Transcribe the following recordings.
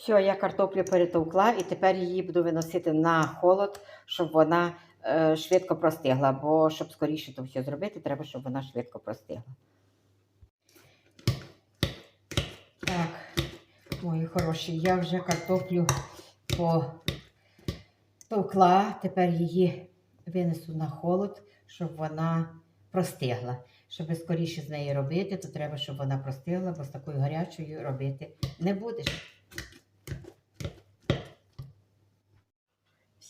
Все, я картоплю перетовкла і тепер її буду виносити на холод, щоб вона е, швидко простигла. Бо щоб скоріше то все зробити, треба, щоб вона швидко простигла. Так, мої хороші, я вже картоплю потовкла, тепер її винесу на холод, щоб вона простигла. Щоб скоріше з неї робити, то треба, щоб вона простигла, бо з такою гарячою робити не будеш.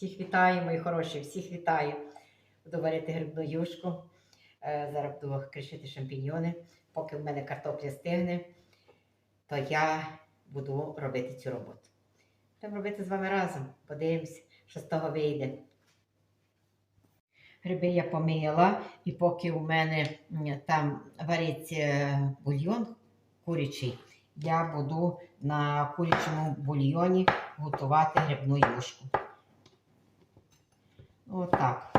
Всіх вітаю, мої хороші, всіх вітаю. Буду варити грибну юшку. Е, Зараз буду кришити шампіньйони. Поки в мене картопля стигне, то я буду робити цю роботу. Будемо робити з вами разом. Подивимось, що з того вийде. Гриби я помила, і поки у мене там вариться е, бульйон курячий, я буду на курячому бульйоні готувати грибну юшку. Отак.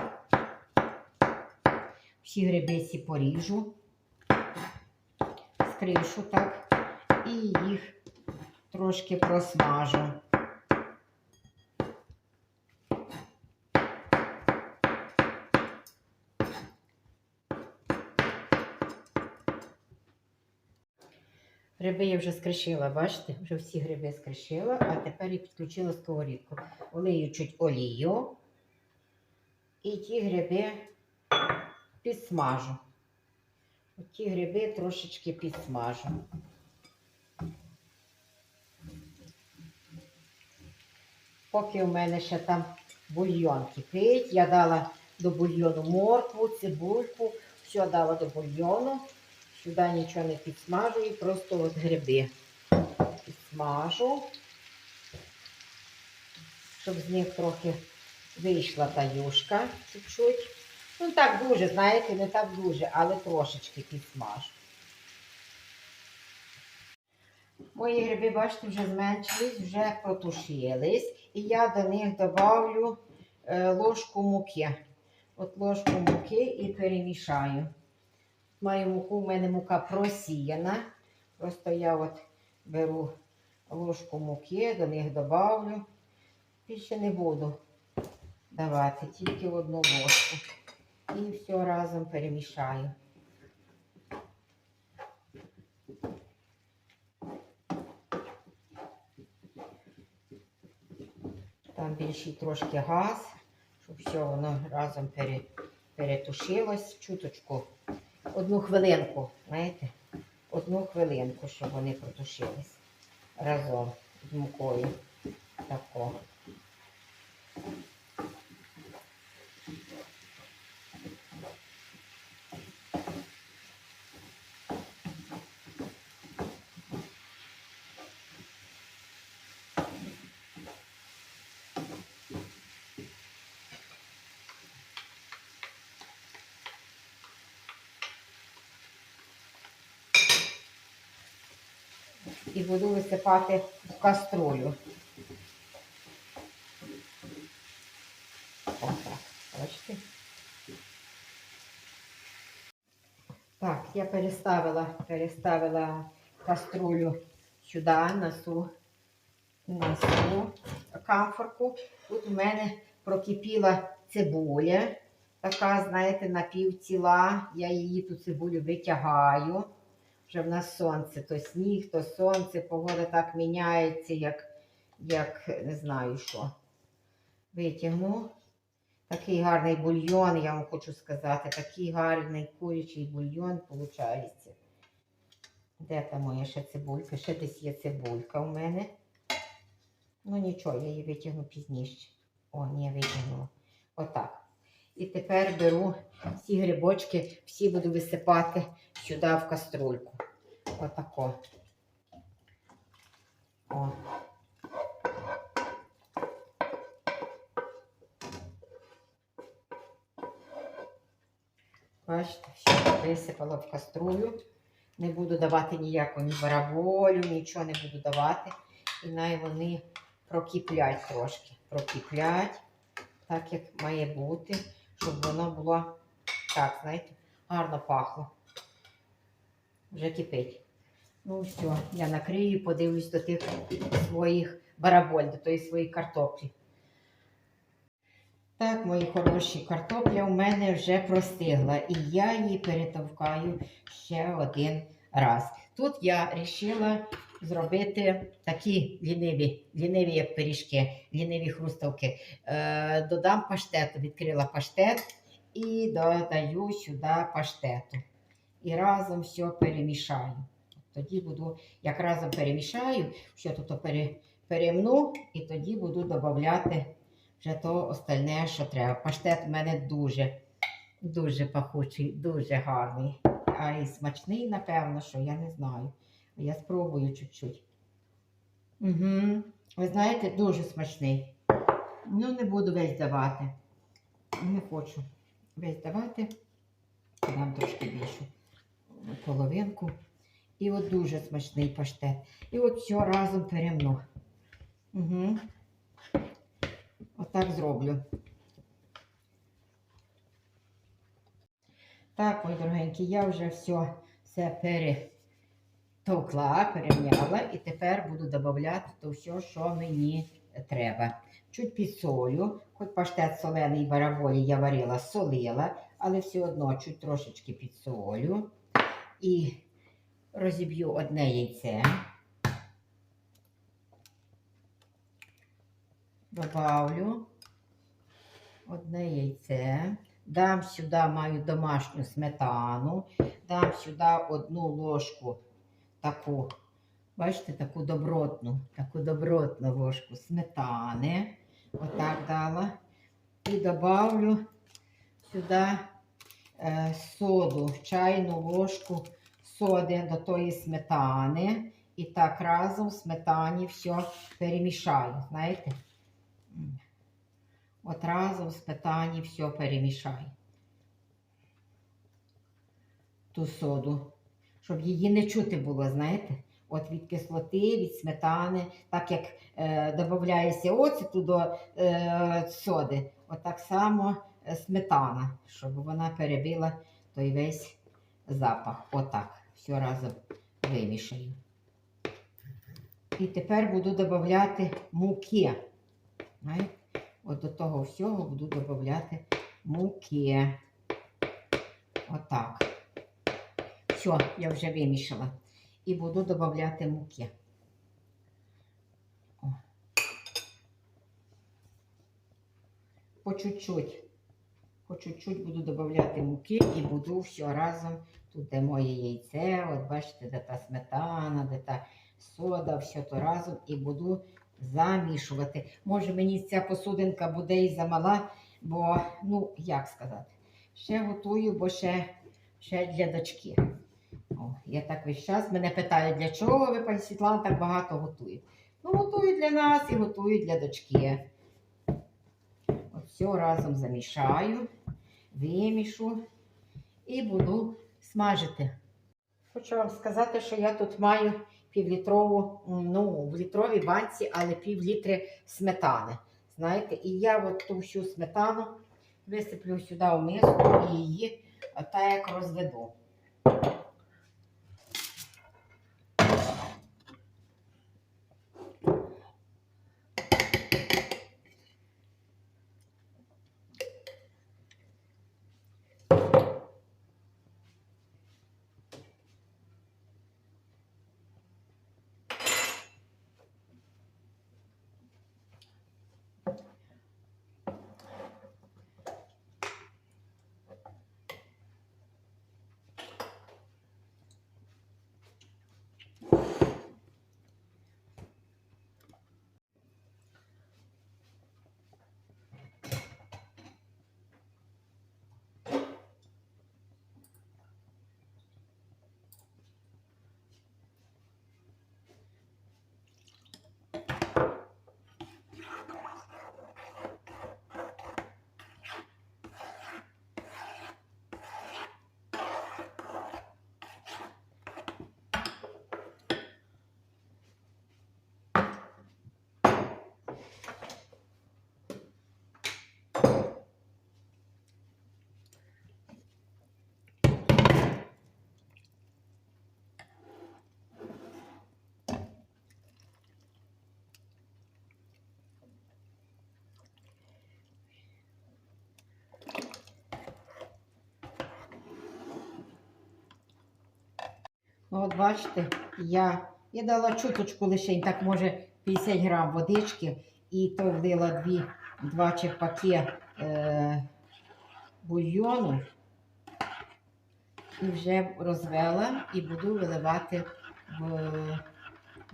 Всі гриби сі поріжу, скришу так, і їх трошки просмажу. Гриби я вже скришила, бачите? Вже всі гриби скришила, а тепер я підключила сковорідку. Олию чуть олію. І ті гриби підсмажу. Ті гриби трошечки підсмажу. Поки у мене ще там бульйон кипить, я дала до бульйону моркву, цибульку, все дала до бульйону. Сюди нічого не підсмажую, просто от гриби підсмажу, щоб з них трохи вийшла та юшка чуть-чуть. Ну, так дуже, знаєте, не так дуже, але трошечки підсмажу. Мої гриби, бачите, вже зменшились, вже протушились. І я до них добавлю е, ложку муки. От ложку муки і перемішаю. Маю муку, у мене мука просіяна. Просто я от беру ложку муки, до них добавлю. Більше не буду давати, тільки в одну ложку. І все разом перемішаю. Там більший трошки газ, щоб все воно разом пере, перетушилось. Чуточку. Одну хвилинку, знаєте? Одну хвилинку, щоб вони протушились разом з мукою. Тако. І буду висипати в каструлю. Отак, бачите? Так, я переставила, переставила каструлю сюди, на су, на су камфорку. Тут у мене прокипіла цибуля, така, знаєте, напівціла. Я її ту цибулю витягаю. Вже в нас сонце, то сніг, то сонце, погода так міняється, як, як не знаю що. Витягну. Такий гарний бульйон, я вам хочу сказати, такий гарний курячий бульйон виходить. Де там моя ще цибулька? Ще десь є цибулька у мене. Ну нічого, я її витягну пізніше. О, ні, витягнула. Отак. І тепер беру всі грибочки, всі буду висипати сюди в каструльку. Отако. О. Бачите, все висипала в каструлю. Не буду давати ніяку ні бараболю, нічого не буду давати. І най вони прокиплять трошки. Прокиплять, так як має бути, щоб воно було так, знаєте, гарно пахло. Вже кипить. Ну все, я накрию і подивлюсь до тих своїх бараболь, до тої своєї картоплі. Так, мої хороші, картопля у мене вже простигла, і я її перетовкаю ще один раз. Тут я вирішила зробити такі ліниві, ліниві як пиріжки, ліниві хрустовки. Е, додам паштету, відкрила паштет і додаю сюди паштету. І разом все перемішаю. Тоді буду, як разом перемішаю, все тут пере, перемну, і тоді буду додавати вже то остальне, що треба. Паштет в мене дуже, дуже пахучий, дуже гарний. А і смачний, напевно, що я не знаю. Я спробую чуть-чуть. Угу. Ви знаєте, дуже смачний. Ну, не буду весь давати. Не хочу весь давати. Дам трошки більшу половинку. І от дуже смачний паштет. І от все разом перемну. Угу. Отак зроблю. Так, мої дорогенькі, я вже все, все перетовкла, перем'яла і тепер буду додавати то все, що мені треба. Чуть підсолю, хоч паштет солений бараболі я варила, солила, але все одно чуть трошечки підсолю. І розіб'ю одне яйце. Добавлю одне яйце. Дам сюди маю домашню сметану. Дам сюди одну ложку таку, бачите, таку добротну, таку добротну ложку сметани. Отак дала. І добавлю сюди е, соду, чайну ложку соди до тої сметани. І так разом в сметані все перемішаю. Знаєте? От разом в сметані все перемішаю. Ту соду, щоб її не чути було, знаєте? От від кислоти, від сметани, так як е, додається оцету до е, соди, от так само е, сметана, щоб вона перебила той весь запах. Отак. Все разом вимішаю. І тепер буду додати муки. От до того всього буду додати муки. Отак. Все, я вже вимішала. І буду додати муки. О. По чуть-чуть. По чуть-чуть буду додати муки і буду все разом. Тут де моє яйце, от бачите, де та сметана, де та сода, все то разом і буду замішувати. Може, мені ця посудинка буде і замала, бо, ну, як сказати, ще готую, бо ще, ще для дочки. О, я так весь час мене питають, для чого ви, пані Світлана, так багато готуєте. Ну, готую для нас і готую для дочки. От все разом замішаю, вимішу і буду смажити. Хочу вам сказати, що я тут маю півлітрову, ну, в літровій банці, але пів літри сметани. Знаєте, і я от ту всю сметану висиплю сюди в миску і її так як розведу. От бачите, я, я дала чуточку лише, так може 50 грам водички, і то влила дві, два черпаки е, бульйону. І вже розвела і буду виливати в,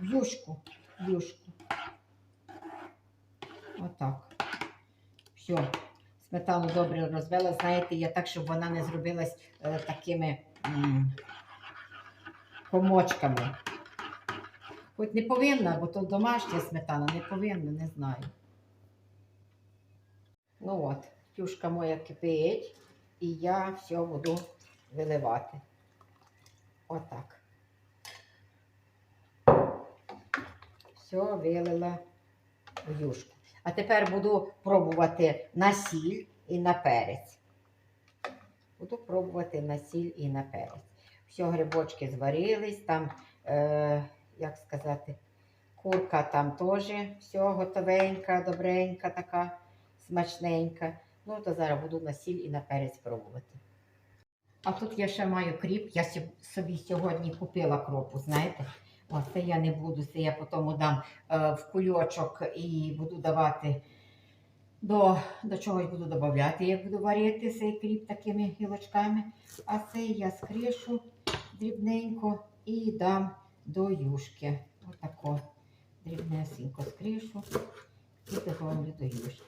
в юшку. В юшку. Отак. Все. Сметану добре розвела. Знаєте, я так, щоб вона не зробилась е, такими м, комочками. Хоч не повинна, бо то домашня сметана, не повинна, не знаю. Ну от, юшка моя кипить, і я все буду виливати. Отак. Все вилила в юшку. А тепер буду пробувати на сіль і на перець. Буду пробувати на сіль і на перець. Все, грибочки зварились, там, е, як сказати, курка там теж все готовенька, добренька, така смачненька. Ну, то зараз буду на сіль і на перець пробувати. А тут я ще маю кріп. Я собі сьогодні купила кропу, знаєте. О, це я не буду, це я потім дам е, в кульочок і буду давати до, до чогось буду додавати. Я буду варити цей кріп такими гілочками. А цей я скришу дрібненько і дам до юшки. Отако дрібнесенько скришу і добавлю до юшки.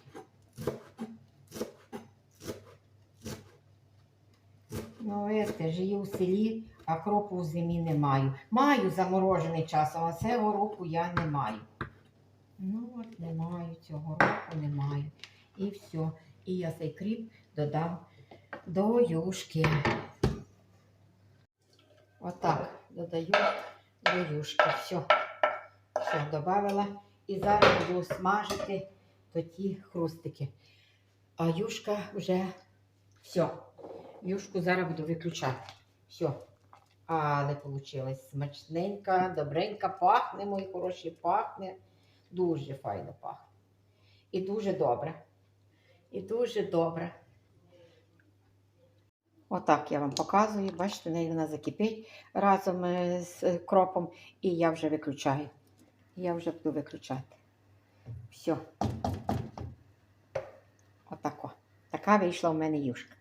Ну, видите, живу в селі, а кропу в зимі не маю. Маю заморожений часом, а цього року я не маю. Ну от не маю цього року, не маю. І все. І я цей кріп додам до юшки. Отак додаю до юшки. Все. Все, додавила. І зараз буду смажити тоді хрустики. А юшка вже все. Юшку зараз буду виключати. Все. Але вийшло смачненька, добренька, пахне, мої хороші, пахне. Дуже файно пахне. І дуже добре. І дуже добре. Отак я вам показую. Бачите, в неї вона закипить разом е, з е, кропом. І я вже виключаю. Я вже буду виключати. Все. Отако. Така вийшла у мене юшка.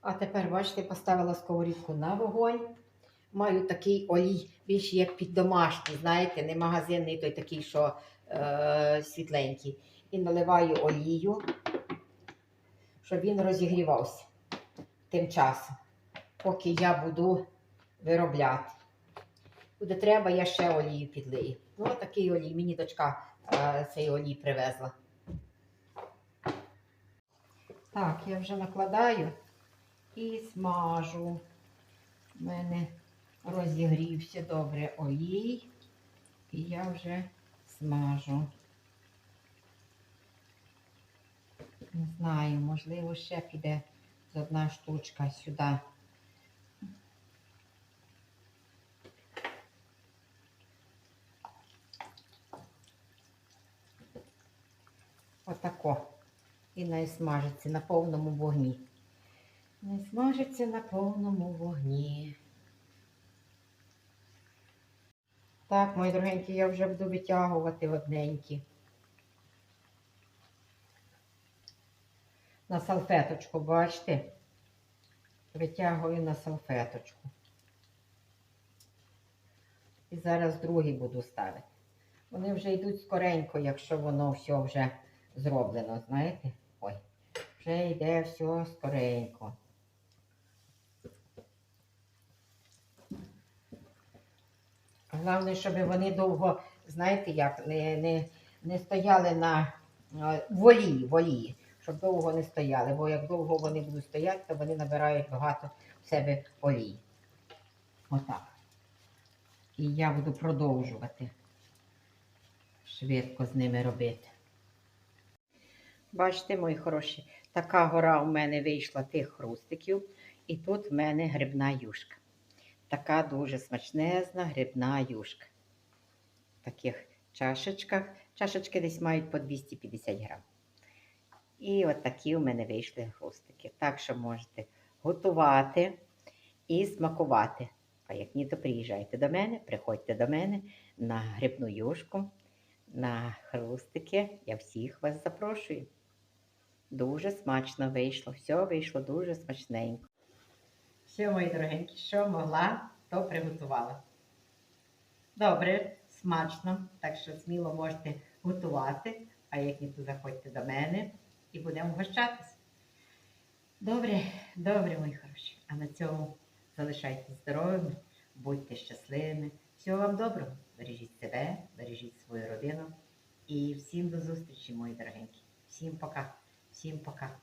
А тепер, бачите, поставила сковорідку на вогонь. Маю такий олій, більш як під домашній, знаєте, не магазинний, той такий, що е, світленький. І наливаю олію, щоб він розігрівався тим часом, поки я буду виробляти. Буде треба, я ще олію підлию. Ну, такий олій. Мені дочка е, цей олій привезла. Так, я вже накладаю і смажу. У мене розігрівся добре олій, і я вже смажу. Не знаю, можливо, ще піде одна штучка сюди. Отако. І не смажиться на повному вогні. Не смажиться на повному вогні. Так, мої дорогенькі, я вже буду витягувати одненькі. На салфеточку, бачите? Витягую на салфеточку. І зараз другий буду ставити. Вони вже йдуть скоренько, якщо воно все вже зроблено, знаєте? Ой, вже йде все скоренько. Головне, щоб вони довго, знаєте як, не, не, не стояли на е, волі, волі, щоб довго не стояли, бо як довго вони будуть стояти, то вони набирають багато в себе олії. Отак. І я буду продовжувати швидко з ними робити. Бачите, мої хороші, така гора у мене вийшла тих хрустиків, і тут в мене грибна юшка. Така дуже смачнезна грибна юшка. В таких чашечках. Чашечки десь мають по 250 грам. І от такі у мене вийшли хрустики. Так що можете готувати і смакувати. А як ні, то приїжджайте до мене, приходьте до мене на грибну юшку, на хрустики. Я всіх вас запрошую. Дуже смачно вийшло. Все вийшло дуже смачненько. Все, мої дорогенькі, що могла, то приготувала. Добре, смачно, так що сміло можете готувати, а як ні, то заходьте до мене і будемо вгощатись. Добре, добре, мої хороші. А на цьому залишайтесь здоровими, будьте щасливими. Всього вам доброго. Бережіть себе, бережіть свою родину. І всім до зустрічі, мої дорогенькі. Всім пока. Всім пока.